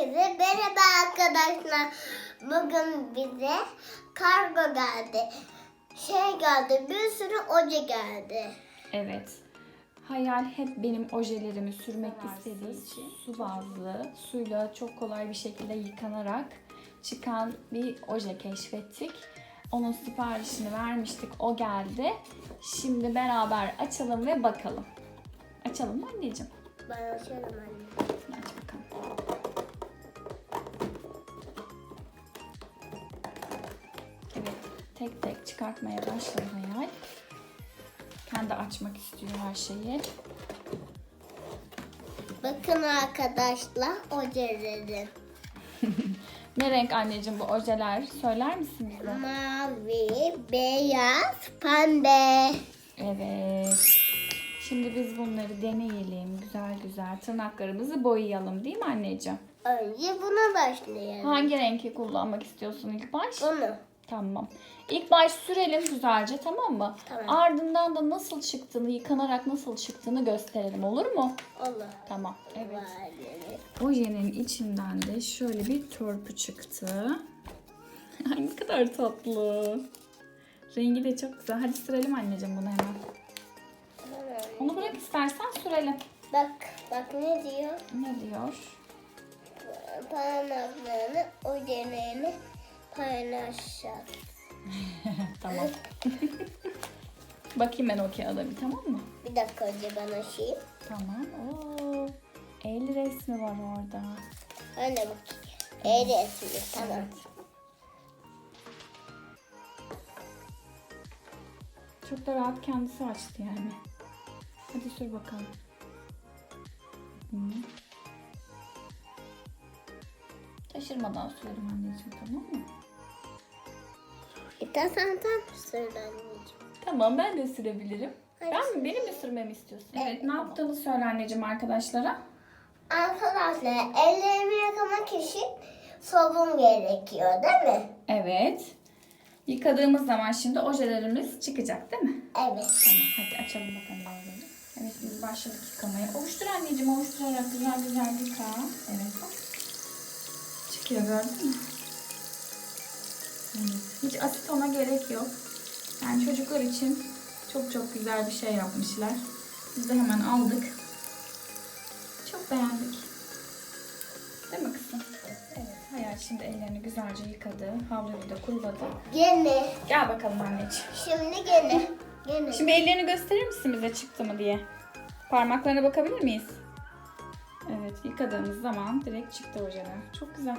Herkese merhaba arkadaşlar. Bugün bize kargo geldi. Şey geldi, bir sürü oje geldi. Evet. Hayal hep benim ojelerimi sürmek istediği için su bazlı, suyla çok kolay bir şekilde yıkanarak çıkan bir oje keşfettik. Onun siparişini vermiştik, o geldi. Şimdi beraber açalım ve bakalım. Açalım mı anneciğim? Ben açıyorum anne. Tek tek çıkartmaya başladı Hayal. Kendi açmak istiyor her şeyi. Bakın arkadaşlar ojelerim. Ne renk anneciğim bu ojeler? Söyler misin bize? Mavi, beyaz, pembe. Evet. Şimdi biz bunları deneyelim. Güzel güzel tırnaklarımızı boyayalım değil mi anneciğim? Önce buna başlayalım. Hangi renki kullanmak istiyorsun ilk baş? Bunu. Tamam. İlk baş sürelim güzelce tamam mı? Tamam. Ardından da nasıl çıktığını, yıkanarak nasıl çıktığını gösterelim olur mu? Olur. Tamam. Evet. Ojenin içinden de şöyle bir törpü çıktı. Ay ne kadar tatlı. Rengi de çok güzel. Hadi sürelim anneciğim bunu hemen. Onu bırak istersen sürelim. Bak, bak ne diyor? Ne diyor? Parmaklarını, ojelerini paylaşacağız. tamam. Bakayım ben o kağıda bir tamam mı? Bir dakika önce ben açayım. Tamam. Oo, el resmi var orada. Öyle bakayım. El resmi tamam. Çok da rahat kendisi açtı yani. Hadi sür bakalım. Hı. Taşırmadan sürelim anneciğim tamam mı? İstersen sen söyle anneciğim. Tamam ben de sürebilirim. Hadi Ben mi? Benim mi sürmemi istiyorsun? Evet, ne yaptığını söyle anneciğim arkadaşlara. Arkadaşlar ellerimi yıkamak için sabun gerekiyor değil mi? Evet. Yıkadığımız zaman şimdi ojelerimiz çıkacak değil mi? Evet. Tamam hadi açalım bakalım oraları. Evet biz başladık yıkamaya. Ovuştur anneciğim ovuşturarak güzel güzel yıka. Evet bak. Çıkıyor gördün mü? Evet. Hiç asit ona gerek yok. Yani çocuklar için çok çok güzel bir şey yapmışlar. Biz de hemen aldık. Çok beğendik. Değil mi kızım? Evet. Hayal şimdi ellerini güzelce yıkadı. Havluyu da kuruladı. Gene. Gel bakalım anneciğim. Şimdi gene. Gene. Şimdi ellerini gösterir misin bize çıktı mı diye? Parmaklarına bakabilir miyiz? Evet, yıkadığımız zaman direkt çıktı ojeler. Çok güzel.